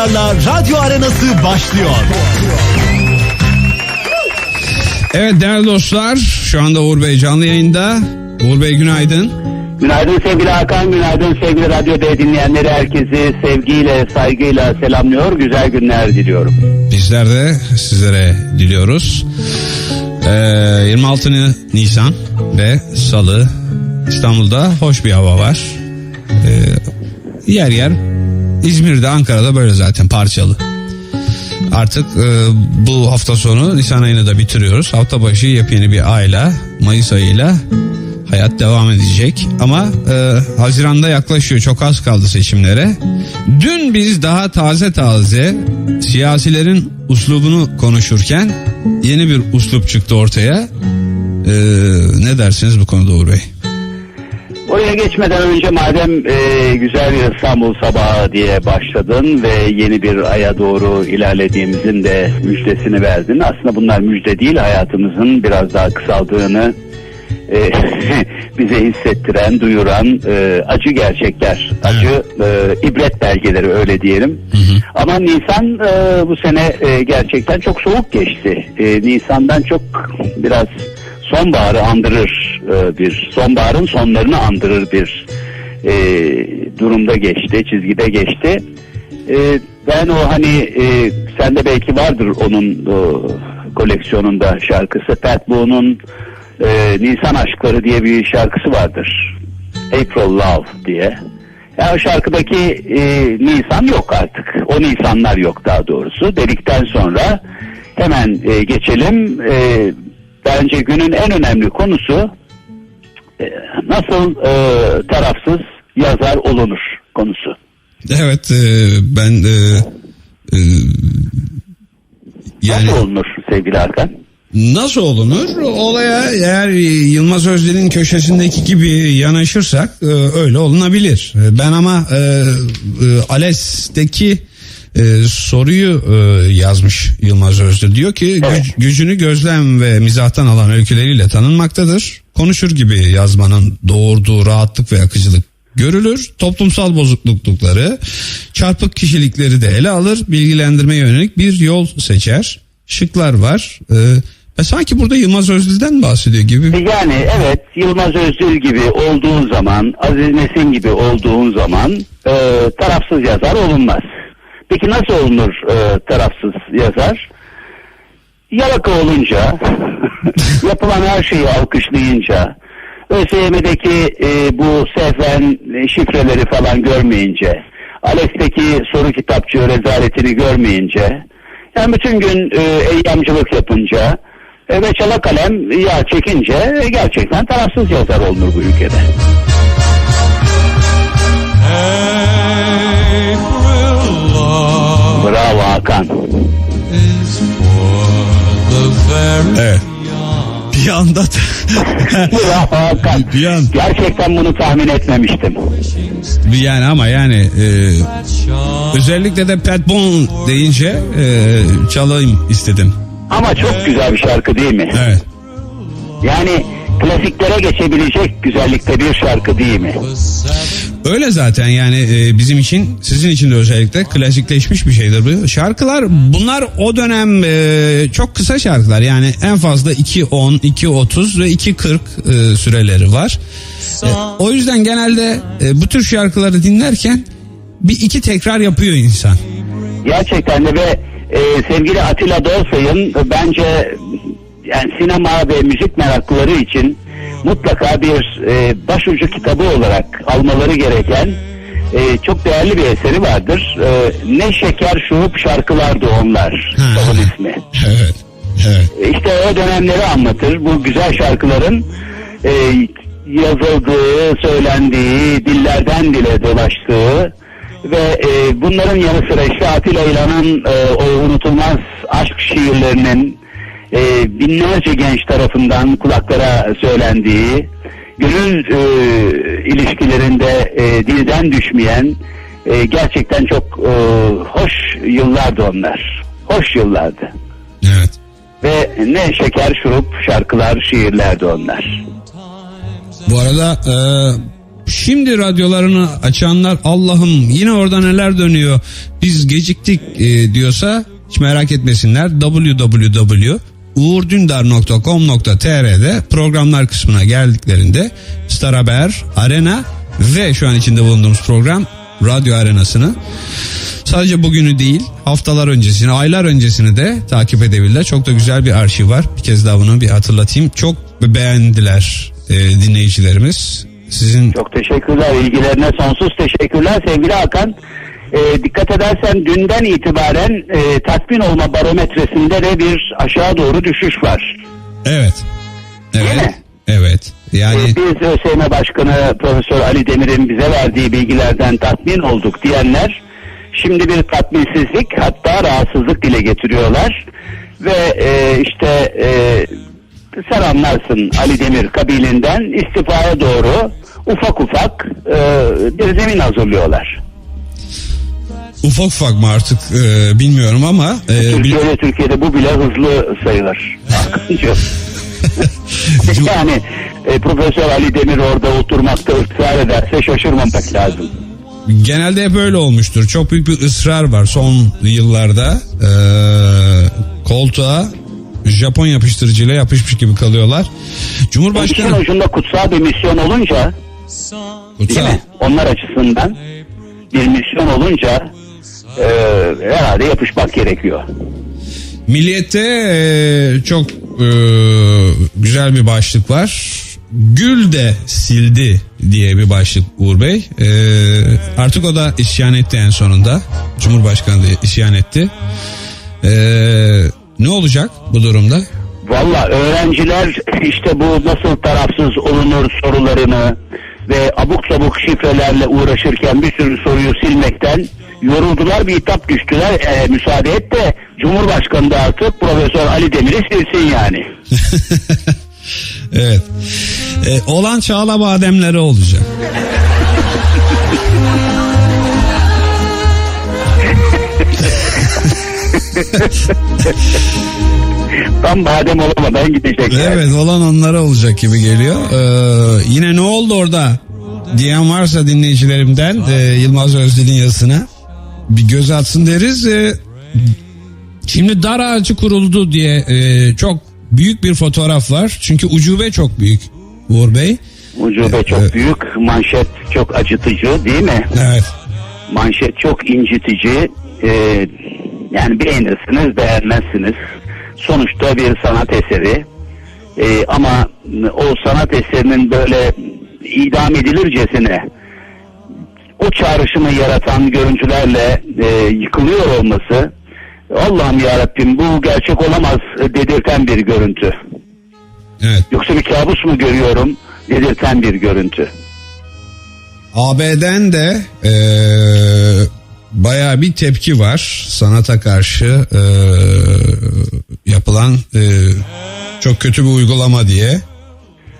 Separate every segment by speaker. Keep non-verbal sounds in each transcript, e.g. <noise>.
Speaker 1: alkışlarla radyo arenası başlıyor.
Speaker 2: Evet değerli dostlar şu anda Uğur Bey canlı yayında. Uğur Bey günaydın.
Speaker 3: Günaydın sevgili Hakan, günaydın sevgili Radyo D dinleyenleri herkesi sevgiyle, saygıyla selamlıyor. Güzel günler diliyorum.
Speaker 2: Bizler de sizlere diliyoruz. Ee, 26 Nisan ve Salı İstanbul'da hoş bir hava var. Ee, yer yer İzmir'de Ankara'da böyle zaten parçalı. Artık e, bu hafta sonu Nisan ayını da bitiriyoruz. Hafta başı yepyeni bir ayla Mayıs ayıyla hayat devam edecek. Ama e, Haziran'da yaklaşıyor çok az kaldı seçimlere. Dün biz daha taze taze siyasilerin uslubunu konuşurken yeni bir uslup çıktı ortaya. E, ne dersiniz bu konuda Uğur Bey?
Speaker 3: Oraya geçmeden önce madem e, güzel bir İstanbul sabahı diye başladın ve yeni bir aya doğru ilerlediğimizin de müjdesini verdin. Aslında bunlar müjde değil hayatımızın biraz daha kısaldığını e, <laughs> bize hissettiren, duyuran e, acı gerçekler, acı e, ibret belgeleri öyle diyelim. Ama Nisan e, bu sene e, gerçekten çok soğuk geçti. E, Nisan'dan çok biraz sonbaharı andırır e, bir, sonbaharın sonlarını andırır bir e, durumda geçti, çizgide geçti. E, ben o hani e, sende belki vardır onun o, koleksiyonunda şarkısı Pat Boone'un e, Nisan Aşkları diye bir şarkısı vardır. April Love diye. Ya o şarkıdaki e, Nisan yok artık. O Nisanlar yok daha doğrusu. Dedikten sonra hemen e, geçelim. E, bence günün en önemli konusu e, nasıl e, tarafsız yazar olunur konusu.
Speaker 2: Evet e, ben e, e, yani
Speaker 3: Nasıl olunur sevgili Hakan?
Speaker 2: Nasıl olunur? Olaya eğer Yılmaz Özdel'in köşesindeki gibi yanaşırsak e, öyle olunabilir. Ben ama e, e, ALES'teki e, soruyu e, yazmış Yılmaz Özdil. Diyor ki güc-
Speaker 3: Evet.
Speaker 2: gücünü gözlem ve mizahtan alan öyküleriyle tanınmaktadır. Konuşur gibi yazmanın doğurduğu rahatlık ve akıcılık görülür. Toplumsal bozuklukları, çarpık kişilikleri de ele alır. Bilgilendirmeye yönelik bir yol seçer. Şıklar var. Ee, ve sanki burada Yılmaz Özdil'den bahsediyor gibi.
Speaker 3: Yani evet Yılmaz Özdil gibi olduğun zaman, Aziz Nesin gibi olduğun zaman e, tarafsız yazar olunmaz. Peki nasıl olunur e, tarafsız yazar? Yalaka olunca, <laughs> yapılan her şeyi alkışlayınca, ÖSYM'deki e, bu sehven e, şifreleri falan görmeyince, ALES'teki soru kitapçığı rezaletini görmeyince, yani bütün gün e, eyyamcılık yapınca e, ve çala kalem yağ çekince e, gerçekten tarafsız yazar olunur bu ülkede.
Speaker 4: April
Speaker 3: Bravo Hakan.
Speaker 4: is for the very
Speaker 2: Evet. Bir anda
Speaker 3: Bravo Hakan.
Speaker 2: Bir an.
Speaker 3: Gerçekten bunu tahmin etmemiştim.
Speaker 2: yani ama yani e, özellikle de Pat Boone deyince e, çalayım istedim.
Speaker 3: Ama çok güzel bir şarkı değil mi?
Speaker 2: Evet.
Speaker 3: Yani klasiklere geçebilecek güzellikte bir şarkı değil mi?
Speaker 2: Öyle zaten yani e, bizim için sizin için de özellikle klasikleşmiş bir şeydir bu. Şarkılar bunlar o dönem e, çok kısa şarkılar yani en fazla 2.10, 2.30 ve 2.40 e, süreleri var. O yüzden genelde bu tür şarkıları dinlerken bir iki tekrar yapıyor insan.
Speaker 3: Gerçekten de ve e, sevgili Atilla Dorsay'ın bence yani sinema ve müzik meraklıları için mutlaka bir e, başucu kitabı olarak almaları gereken e, çok değerli bir eseri vardır. E, ne şeker şurup şarkılardı onlar. Kitabın ismi.
Speaker 2: Evet. Evet.
Speaker 3: E, İşte o dönemleri anlatır. Bu güzel şarkıların e, yazıldığı, söylendiği, dillerden dile dolaştığı ve e, bunların yanı sıra işte Atilla İlhan'ın e, o unutulmaz aşk şiirlerinin e, binlerce genç tarafından kulaklara söylendiği, gönül e, ilişkilerinde e, dilden düşmeyen e, gerçekten çok e, hoş yıllardı onlar. Hoş yıllardı.
Speaker 2: Evet.
Speaker 3: Ve ne şeker şurup şarkılar, şiirlerdi onlar.
Speaker 2: Bu arada e, Şimdi radyolarını açanlar Allah'ım yine orada neler dönüyor biz geciktik e, diyorsa hiç merak etmesinler www.uğurdündar.com.tr'de programlar kısmına geldiklerinde Star Haber, Arena ve şu an içinde bulunduğumuz program Radyo Arenası'nı sadece bugünü değil haftalar öncesini aylar öncesini de takip edebilirler. Çok da güzel bir arşiv var. Bir kez daha bunu bir hatırlatayım. Çok beğendiler e, dinleyicilerimiz. Sizin
Speaker 3: Çok teşekkürler. İlgilerine sonsuz teşekkürler sevgili Hakan. Ee, dikkat edersen dünden itibaren e, tatmin olma barometresinde de bir aşağı doğru düşüş var.
Speaker 2: evet.
Speaker 3: Değil
Speaker 2: Evet.
Speaker 3: mi?
Speaker 2: Evet. Yani
Speaker 3: Biz ÖSYM Başkanı Profesör Ali Demir'in bize verdiği bilgilerden tatmin olduk diyenler şimdi bir tatminsizlik hatta rahatsızlık dile getiriyorlar ve e, işte e, sen anlarsın Ali Demir kabilinden istifaya doğru ufak ufak e, bir zemin hazırlıyorlar.
Speaker 2: Ufak ufak mı artık e, bilmiyorum ama e,
Speaker 3: Türkiye'de Türkiye'de bu bile hızlı sayılır. <laughs> Yani e, Profesör Ali Demir orada oturmakta ısrar ederse şaşırmamak lazım.
Speaker 2: genelde hep öyle olmuştur. Çok büyük bir ısrar var son yıllarda. E, koltuğa Japon yapıştırıcıyla yapışmış gibi kalıyorlar.
Speaker 3: İşin
Speaker 2: Cumhurbaşkanı
Speaker 3: ucunda kutsal bir misyon olunca değil
Speaker 2: Kutsal.
Speaker 3: mi? Onlar açısından bir misyon olunca e, herhalde yapışmak gerekiyor.
Speaker 2: Milliyette e, çok e, güzel bir başlık var. Gül de sildi diye bir başlık Uğur Bey. E, artık o da isyan etti en sonunda. Cumhurbaşkanı da isyan etti. E, ne olacak bu durumda?
Speaker 3: Valla öğrenciler işte bu nasıl tarafsız olunur sorularını ve abuk sabuk şifrelerle uğraşırken bir sürü soruyu silmekten yoruldular bir hitap düştüler. E, müsaade et de Cumhurbaşkanı da artık Profesör Ali Demir'i silsin yani. <laughs>
Speaker 2: Evet. E, olan çağla bademleri olacak. <laughs>
Speaker 3: Tam badem olamadan gidecekler.
Speaker 2: Evet olan onlara olacak gibi geliyor. Ee, yine ne oldu orada diyen varsa dinleyicilerimden e, Yılmaz Özdil'in yazısına bir göz atsın deriz. Ee, şimdi dar ağacı kuruldu diye e, çok büyük bir fotoğraf var. Çünkü ucube çok büyük Uğur Bey.
Speaker 3: Ucube çok büyük, manşet çok acıtıcı değil mi?
Speaker 2: Evet.
Speaker 3: Manşet çok incitici. Ee, yani beğenirsiniz, beğenmezsiniz. Sonuçta bir sanat eseri. Ee, ama o sanat eserinin böyle idam edilircesine o çağrışımı yaratan görüntülerle e, yıkılıyor olması Allah'ım ya Rabbim bu gerçek olamaz dedirten bir görüntü.
Speaker 2: Evet.
Speaker 3: Yoksa bir kabus mu görüyorum dedirten bir görüntü.
Speaker 2: AB'den de e, bayağı bir tepki var sanata karşı e, yapılan e, çok kötü bir uygulama diye.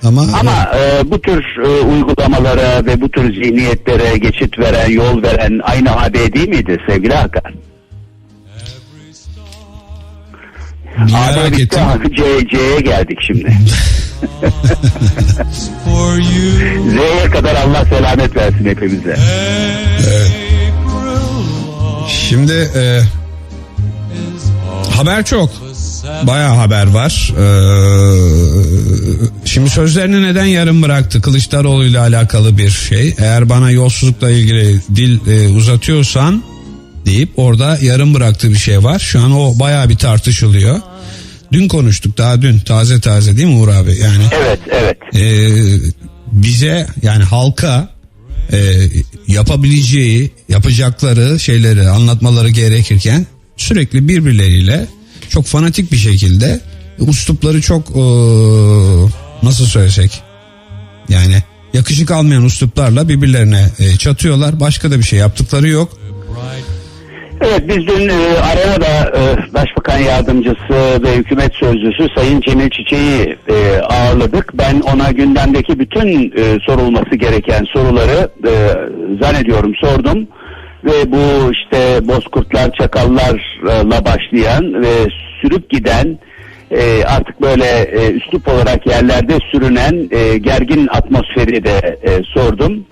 Speaker 2: Ama,
Speaker 3: Ama e, bu tür e, uygulamalara ve bu tür zihniyetlere geçit veren, yol veren aynı AB değil miydi sevgili Hakan?
Speaker 2: merak ettim.
Speaker 3: C'ye geldik şimdi. <laughs> Z'ye kadar Allah selamet versin hepimize.
Speaker 2: Şimdi e, haber çok. Bayağı haber var. Ee, şimdi sözlerini neden yarım bıraktı? Kılıçdaroğlu ile alakalı bir şey. Eğer bana yolsuzlukla ilgili dil e, uzatıyorsan deyip orada yarım bıraktığı bir şey var. Şu an o bayağı bir tartışılıyor. Dün konuştuk daha dün taze taze değil mi Uğur abi? Yani
Speaker 3: Evet, evet.
Speaker 2: e, bize yani halka e, yapabileceği yapacakları şeyleri anlatmaları gerekirken sürekli birbirleriyle çok fanatik bir şekilde uslupları çok e, nasıl söylesek yani yakışık almayan usluplarla birbirlerine e, çatıyorlar başka da bir şey yaptıkları yok
Speaker 3: Evet biz dün e, Arena'da e, Başbakan Yardımcısı ve Hükümet Sözcüsü Sayın Cemil Çiçek'i e, ağırladık. Ben ona gündemdeki bütün e, sorulması gereken soruları e, zannediyorum sordum. Ve bu işte bozkurtlar, çakallarla başlayan ve sürüp giden e, artık böyle e, üslup olarak yerlerde sürünen e, gergin atmosferi de e, sordum.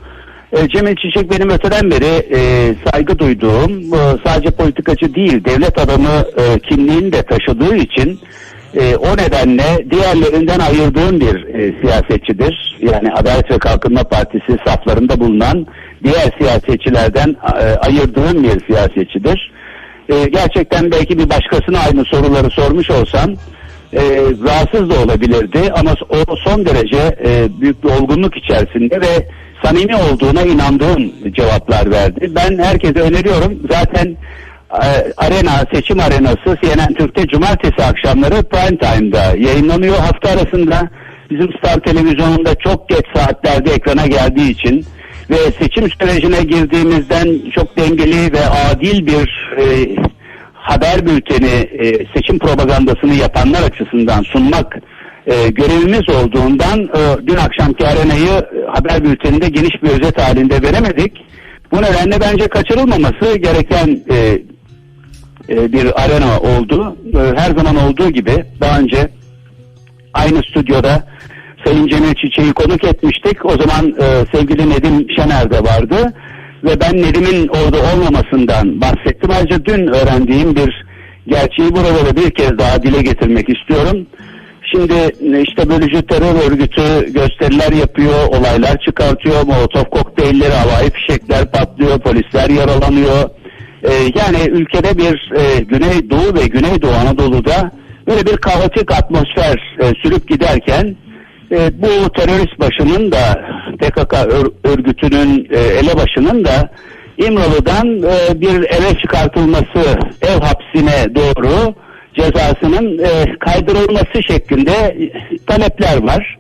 Speaker 3: E, Cemil Çiçek benim öteden beri e, saygı duyduğum, e, sadece politikacı değil, devlet adamı e, kimliğini de taşıdığı için e, o nedenle diğerlerinden ayırdığım bir e, siyasetçidir. Yani Adalet ve Kalkınma Partisi saflarında bulunan diğer siyasetçilerden e, ayırdığım bir siyasetçidir. E, gerçekten belki bir başkasına aynı soruları sormuş olsam e, rahatsız da olabilirdi ama o son derece e, büyük bir olgunluk içerisinde ve samimi olduğuna inandığım cevaplar verdi. Ben herkese öneriyorum zaten arena seçim arenası CNN Türk'te cumartesi akşamları prime time'da yayınlanıyor hafta arasında bizim Star televizyonunda çok geç saatlerde ekrana geldiği için ve seçim sürecine girdiğimizden çok dengeli ve adil bir e, haber bülteni e, seçim propagandasını yapanlar açısından sunmak e, görevimiz olduğundan e, dün akşamki arenayı e, haber bülteninde geniş bir özet halinde veremedik. Bu nedenle bence kaçırılmaması gereken e, e, bir arena oldu. E, her zaman olduğu gibi daha önce aynı stüdyoda Sayın Cemil Çiçek'i konuk etmiştik. O zaman e, sevgili Nedim Şener de vardı. Ve ben Nedim'in orada olmamasından bahsettim. Ayrıca dün öğrendiğim bir gerçeği burada da bir kez daha dile getirmek istiyorum. Şimdi işte bölücü terör örgütü gösteriler yapıyor, olaylar çıkartıyor, molotof kokteylleri, havai fişekler patlıyor, polisler yaralanıyor. E, yani ülkede bir e, Güneydoğu ve Güneydoğu Anadolu'da böyle bir kaotik atmosfer e, sürüp giderken e, bu terörist başının da PKK ör- örgütünün e, elebaşının da İmralı'dan e, bir eve çıkartılması ev hapsine doğru cezasının e, kaydırılması şeklinde e, talepler var.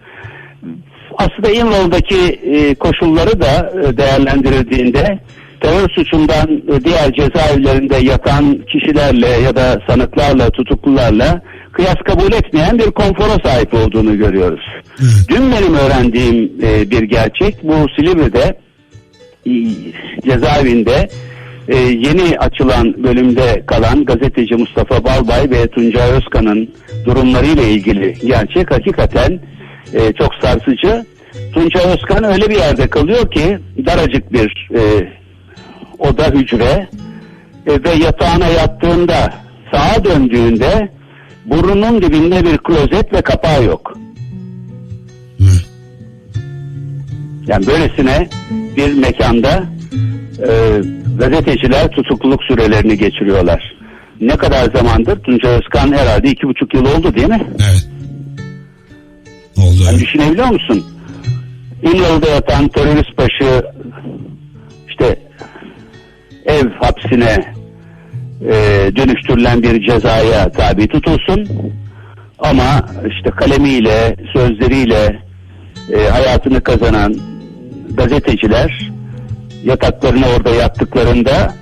Speaker 3: Aslında İmralı'daki e, koşulları da e, değerlendirildiğinde terör suçundan e, diğer cezaevlerinde yatan kişilerle ya da sanıklarla, tutuklularla kıyas kabul etmeyen bir konfora sahip olduğunu görüyoruz. Dün benim öğrendiğim e, bir gerçek bu Silivri'de e, cezaevinde yeni açılan bölümde kalan gazeteci Mustafa Balbay ve Tuncay Özkan'ın durumlarıyla ilgili gerçek hakikaten çok sarsıcı. Tuncay Özkan öyle bir yerde kalıyor ki daracık bir e, oda hücre e, ve yatağına yattığında sağa döndüğünde burnunun dibinde bir klozet ve kapağı yok. Yani böylesine bir mekanda e, gazeteciler tutukluluk sürelerini geçiriyorlar. Ne kadar zamandır Tunca Özkan herhalde iki buçuk yıl oldu değil mi?
Speaker 2: Evet. Oldu.
Speaker 3: Yani düşünebiliyor musun? İmralı'da yatan terörist başı işte ev hapsine e, dönüştürülen bir cezaya tabi tutulsun. Ama işte kalemiyle, sözleriyle e, hayatını kazanan gazeteciler yataklarını orada yattıklarında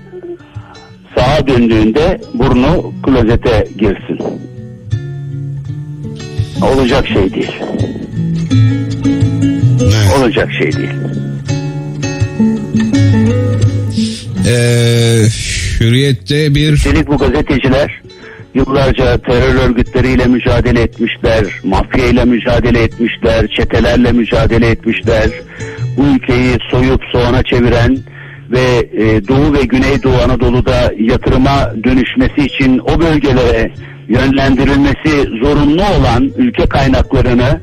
Speaker 3: sağa döndüğünde burnu klozete girsin. Olacak şey değil. Olacak şey değil.
Speaker 2: Ee, hürriyette bir
Speaker 3: Üstelik bu gazeteciler yıllarca terör örgütleriyle mücadele etmişler, mafya ile mücadele etmişler, çetelerle mücadele etmişler. Bu ülkeyi soyup soğana çeviren ve e, Doğu ve Güneydoğu Anadolu'da yatırıma dönüşmesi için o bölgelere yönlendirilmesi zorunlu olan ülke kaynaklarını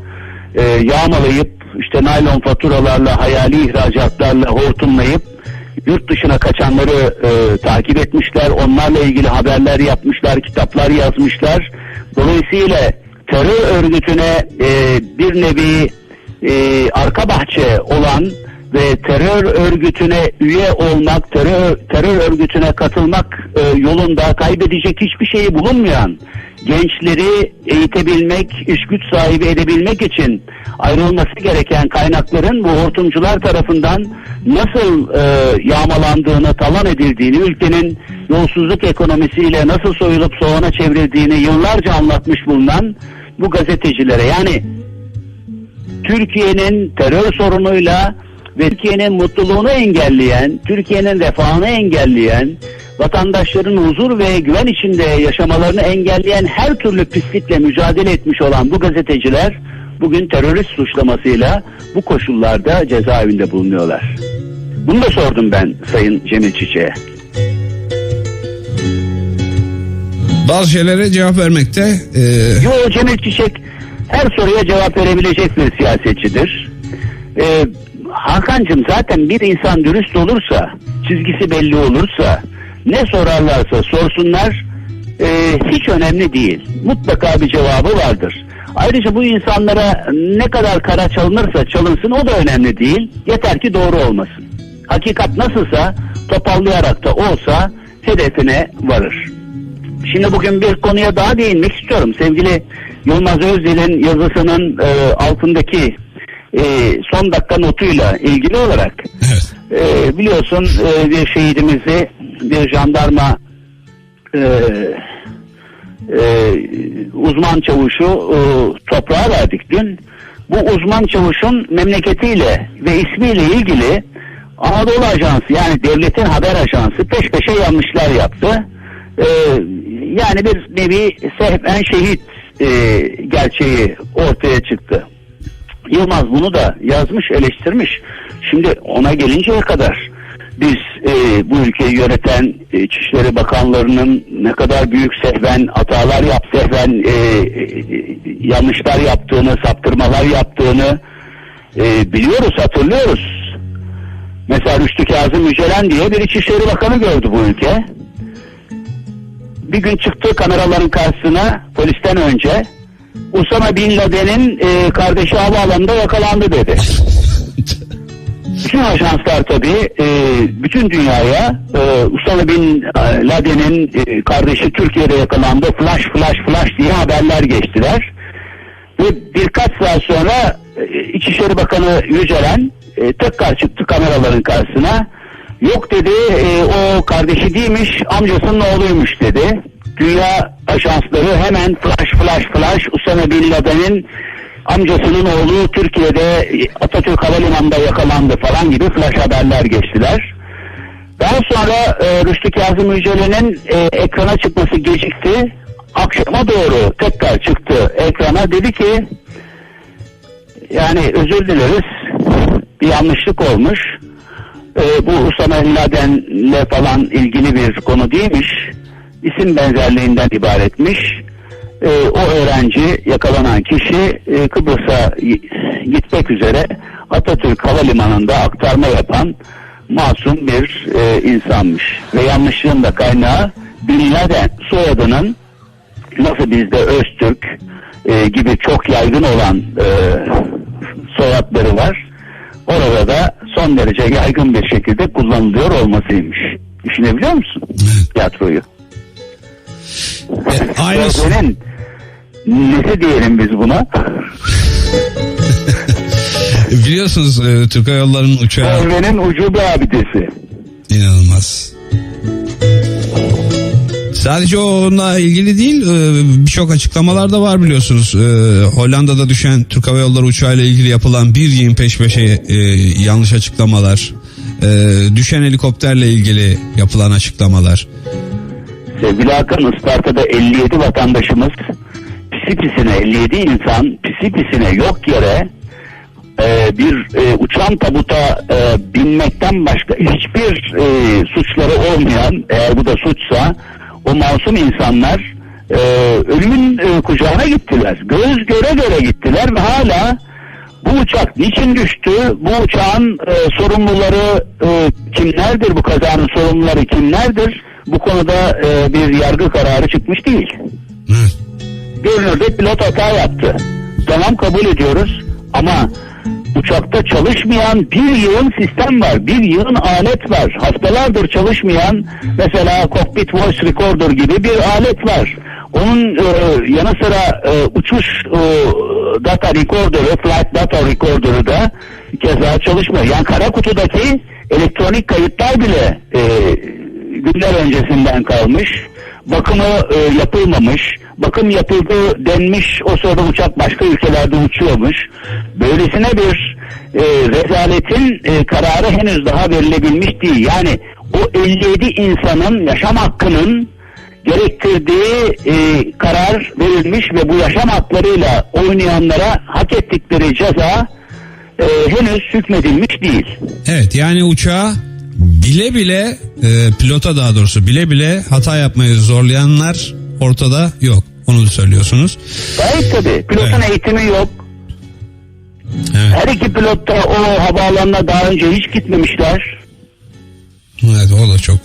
Speaker 3: e, yağmalayıp işte naylon faturalarla, hayali ihracatlarla hortumlayıp yurt dışına kaçanları e, takip etmişler. Onlarla ilgili haberler yapmışlar, kitaplar yazmışlar. Dolayısıyla terör örgütüne e, bir nevi e, arka bahçe olan ve terör örgütüne üye olmak, terör, terör örgütüne katılmak e, yolunda kaybedecek hiçbir şeyi bulunmayan gençleri eğitebilmek, iş güç sahibi edebilmek için ayrılması gereken kaynakların bu hortumcular tarafından nasıl e, yağmalandığını, talan edildiğini, ülkenin yolsuzluk ekonomisiyle nasıl soyulup soğana çevrildiğini yıllarca anlatmış bulunan bu gazetecilere. Yani Türkiye'nin terör sorunuyla ve Türkiye'nin mutluluğunu engelleyen, Türkiye'nin refahını engelleyen, vatandaşların huzur ve güven içinde yaşamalarını engelleyen her türlü pislikle mücadele etmiş olan bu gazeteciler bugün terörist suçlamasıyla bu koşullarda cezaevinde bulunuyorlar. Bunu da sordum ben Sayın Cemil Çiçek'e.
Speaker 2: Bazı şeylere cevap vermekte e,
Speaker 3: Yo Cemil Çiçek her soruya cevap verebilecek bir siyasetçidir. Ee, Hakan'cığım zaten bir insan dürüst olursa, çizgisi belli olursa, ne sorarlarsa sorsunlar e, hiç önemli değil. Mutlaka bir cevabı vardır. Ayrıca bu insanlara ne kadar kara çalınırsa çalınsın o da önemli değil. Yeter ki doğru olmasın. Hakikat nasılsa toparlayarak da olsa hedefine varır. Şimdi bugün bir konuya daha değinmek istiyorum. Sevgili Yılmaz Özdil'in yazısının e, altındaki e, son dakika notuyla ilgili olarak
Speaker 2: evet.
Speaker 3: e, biliyorsun e, bir şehidimizi bir jandarma e, e, uzman çavuşu e, toprağa verdik dün. Bu uzman çavuşun memleketiyle ve ismiyle ilgili Anadolu Ajansı yani devletin haber ajansı peş peşe yanlışlar yaptı. E, yani bir nevi sehven şehit e, gerçeği ortaya çıktı. Yılmaz bunu da yazmış, eleştirmiş. Şimdi ona gelinceye kadar biz e, bu ülkeyi yöneten e, İçişleri Bakanlarının ne kadar büyük sehven hatalar yap, sehven e, e, yanlışlar yaptığını, saptırmalar yaptığını e, biliyoruz, hatırlıyoruz. Mesela Rüştü Kazım Yücelen diye bir İçişleri Bakanı gördü bu ülke. Bir gün çıktı kameraların karşısına polisten önce Usama Bin Laden'in e, kardeşi havaalanında yakalandı dedi. Bütün ajanslar tabii e, bütün dünyaya e, Usama Bin Laden'in e, kardeşi Türkiye'de yakalandı flash flash flash diye haberler geçtiler. Ve birkaç saat sonra e, İçişleri Bakanı Yücelen e, tekrar çıktı kameraların karşısına. Yok dedi e, o kardeşi değilmiş amcasının oğluymuş dedi. Dünya ajansları hemen flash flash flash Usama Bin Laden'in amcasının oğlu Türkiye'de Atatürk Havalimanı'nda yakalandı falan gibi flash haberler geçtiler. Daha sonra e, Rüştü Kazım Yücelen'in e, ekrana çıkması gecikti. Akşama doğru tekrar çıktı ekrana dedi ki yani özür dileriz bir yanlışlık olmuş. E, bu Usama Bin Laden'le falan ilgili bir konu değilmiş. İsim benzerliğinden ibaretmiş. E, o öğrenci yakalanan kişi e, Kıbrıs'a gitmek üzere Atatürk Havalimanı'nda aktarma yapan masum bir e, insanmış. Ve yanlışlığın da kaynağı Laden soyadının nasıl bizde Öztürk e, gibi çok yaygın olan e, soyadları var. Orada da son derece yaygın bir şekilde kullanılıyor olmasıymış. Düşünebiliyor musun tiyatroyu?
Speaker 2: E, aynısı.
Speaker 3: Sözlerin nesi diyelim biz buna? <laughs>
Speaker 2: Biliyorsunuz e, Türk Hava Yolları'nın uçağı
Speaker 3: Sözlerin ucube abidesi.
Speaker 2: inanılmaz. Sadece onunla ilgili değil e, birçok açıklamalar da var biliyorsunuz. E, Hollanda'da düşen Türk Hava Yolları uçağıyla ilgili yapılan bir yığın peş peşe e, yanlış açıklamalar. Düşen helikopterle ilgili yapılan açıklamalar.
Speaker 3: Sevgili Hakan Isparta'da 57 vatandaşımız pisi pisine 57 insan pisi pisine yok yere e, bir e, uçan tabuta e, binmekten başka hiçbir e, suçları olmayan eğer bu da suçsa o masum insanlar e, ölümün e, kucağına gittiler. Göz göre göre gittiler ve hala bu uçak niçin düştü? Bu uçağın e, sorumluları e, kimlerdir? Bu kazanın sorumluları kimlerdir? Bu konuda e, bir yargı kararı çıkmış değil.
Speaker 2: Hı.
Speaker 3: Görünürde pilot hata yaptı. Tamam kabul ediyoruz ama uçakta çalışmayan bir yığın sistem var. Bir yığın alet var. Haftalardır çalışmayan mesela cockpit voice recorder gibi bir alet var. Onun e, yanı sıra e, uçuş e, data recorder'ı, flight data recorder'ı da keza çalışmıyor. Yani kara kutudaki elektronik kayıtlar bile e, günler öncesinden kalmış. Bakımı e, yapılmamış. Bakım yapıldı denmiş. O sırada uçak başka ülkelerde uçuyormuş. Böylesine bir e, rezaletin e, kararı henüz daha verilebilmiş değil. Yani o 57 insanın yaşam hakkının gerektirdiği e, karar verilmiş ve bu yaşam haklarıyla oynayanlara hak ettikleri ceza e, henüz hükmedilmiş değil.
Speaker 2: Evet yani uçağı bile bile e, pilota daha doğrusu bile bile hata yapmayı zorlayanlar ortada yok. Onu da söylüyorsunuz.
Speaker 3: Gayet tabii. Pilotun
Speaker 2: Evet.
Speaker 3: eğitimi yok.
Speaker 2: Evet.
Speaker 3: Her iki pilot da o havaalanına daha önce hiç gitmemişler.
Speaker 2: Evet o da çok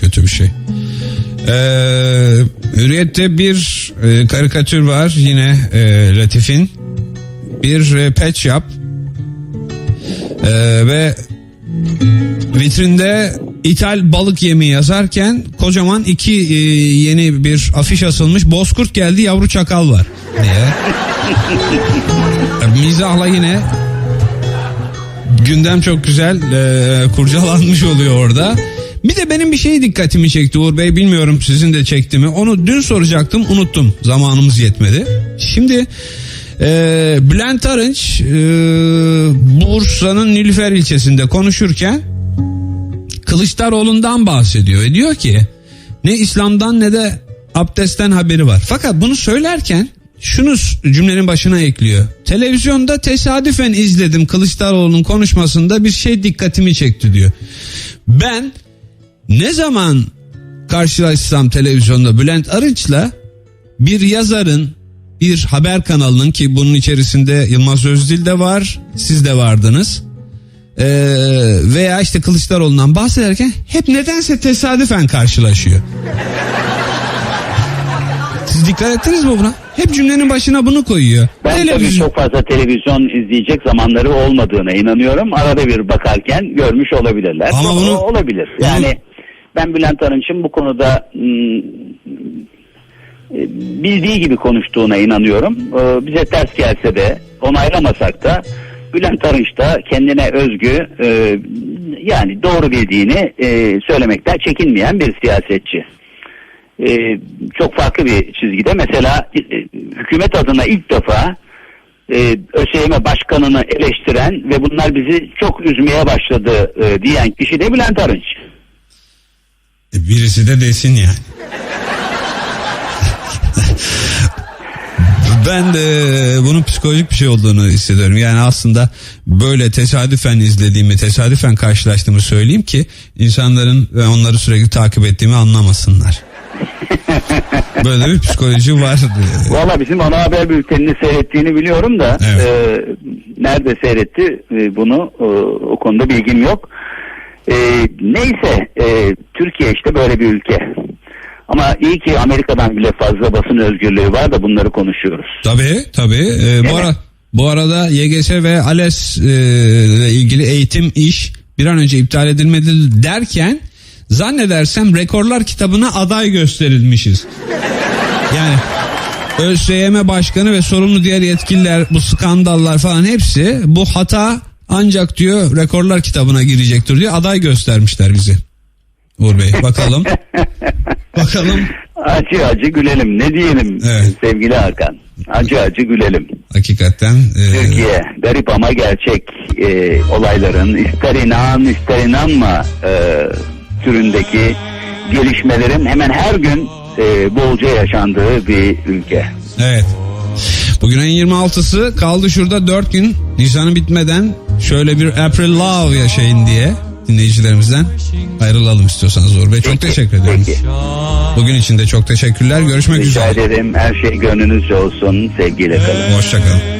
Speaker 2: kötü bir şey. Ee, Hürriyet'te bir e, karikatür var yine e, Latif'in. Bir e, pet shop. Ee, ve vitrinde ithal balık yemi yazarken kocaman iki e, yeni bir afiş asılmış. Bozkurt geldi yavru çakal var diye. <laughs> Mizahla yine gündem çok güzel e, kurcalanmış oluyor orada. Bir de benim bir şey dikkatimi çekti Uğur Bey bilmiyorum sizin de çekti mi onu dün soracaktım unuttum zamanımız yetmedi. Şimdi e, Bülent Arınç e, Bursa'nın Nilüfer ilçesinde konuşurken Kılıçdaroğlu'ndan bahsediyor ve diyor ki ne İslam'dan ne de abdestten haberi var. Fakat bunu söylerken şunu cümlenin başına ekliyor. Televizyonda tesadüfen izledim Kılıçdaroğlu'nun konuşmasında bir şey dikkatimi çekti diyor. Ben ne zaman karşılaşsam televizyonda Bülent Arınç'la bir yazarın bir haber kanalının ki bunun içerisinde Yılmaz Özdil de var siz de vardınız Ee, veya işte Kılıçdaroğlu'ndan bahsederken hep nedense tesadüfen karşılaşıyor. Siz dikkat ettiniz mi buna? Hep cümlenin başına bunu koyuyor.
Speaker 3: Ben tabii
Speaker 2: Televizyon.
Speaker 3: çok fazla televizyon izleyecek zamanları olmadığına inanıyorum. Arada bir bakarken görmüş olabilirler.
Speaker 2: Ama bunu-
Speaker 3: olabilir. Yani ben Bülent Arınç'ın bu konuda hmm, e, bildiği gibi konuştuğuna inanıyorum. Ee, Bize ters gelse de onaylamasak da Bülent Arınç da kendine özgü e, yani doğru bildiğini e, söylemekten çekinmeyen bir siyasetçi. E, çok farklı bir çizgide. Mesela e, hükümet adına ilk defa e, ÖSYM başkanını eleştiren ve bunlar bizi çok üzmeye başladı e, diyen kişi de Bülent Arınç.
Speaker 2: E, Birisi de desin yani. Ben de bunun psikolojik bir şey olduğunu hissediyorum. Yani aslında böyle tesadüfen izlediğimi, tesadüfen karşılaştığımı söyleyeyim ki insanların ve onları sürekli takip ettiğimi anlamasınlar. <laughs> Böyle bir psikoloji var.
Speaker 3: Valla bizim ana haber bültenini seyrettiğini biliyorum da
Speaker 2: Evet.
Speaker 3: e, nerede seyretti e, bunu e, o konuda bilgim yok. E, neyse e, Türkiye işte böyle bir ülke. Ama iyi ki Amerika'dan bile fazla basın özgürlüğü var da bunları konuşuyoruz.
Speaker 2: Tabii tabii. Ee, bu, ara, bu arada YGS ve ALES e, ile ilgili eğitim iş bir an önce iptal edilmedi derken zannedersem rekorlar kitabına aday gösterilmişiz. Yani ÖSYM başkanı ve sorumlu diğer yetkililer bu skandallar falan hepsi bu hata ancak diyor rekorlar kitabına girecektir diyor aday göstermişler bizi. Uğur Bey bakalım. <laughs> bakalım
Speaker 3: Acı acı gülelim ne diyelim
Speaker 2: Evet.
Speaker 3: sevgili Hakan. Acı acı gülelim.
Speaker 2: hakikaten. e,
Speaker 3: Türkiye garip ama gerçek e, olayların ister inan ister inanma e, türündeki gelişmelerin hemen her gün e, bolca yaşandığı bir ülke.
Speaker 2: Evet. Bugün ayın 26'sı kaldı şurada 4 gün Nisan'ın bitmeden şöyle bir April Love yaşayın diye dinleyicilerimizden ayrılalım istiyorsanız Uğur Bey. Çok
Speaker 3: Peki,
Speaker 2: teşekkür ediyorum.
Speaker 3: peki.
Speaker 2: Bugün için de çok teşekkürler. Görüşmek
Speaker 3: Rica
Speaker 2: üzere.
Speaker 3: ederim her şey gönlünüzce olsun sevgiyle kalın.
Speaker 2: Hoşçakalın.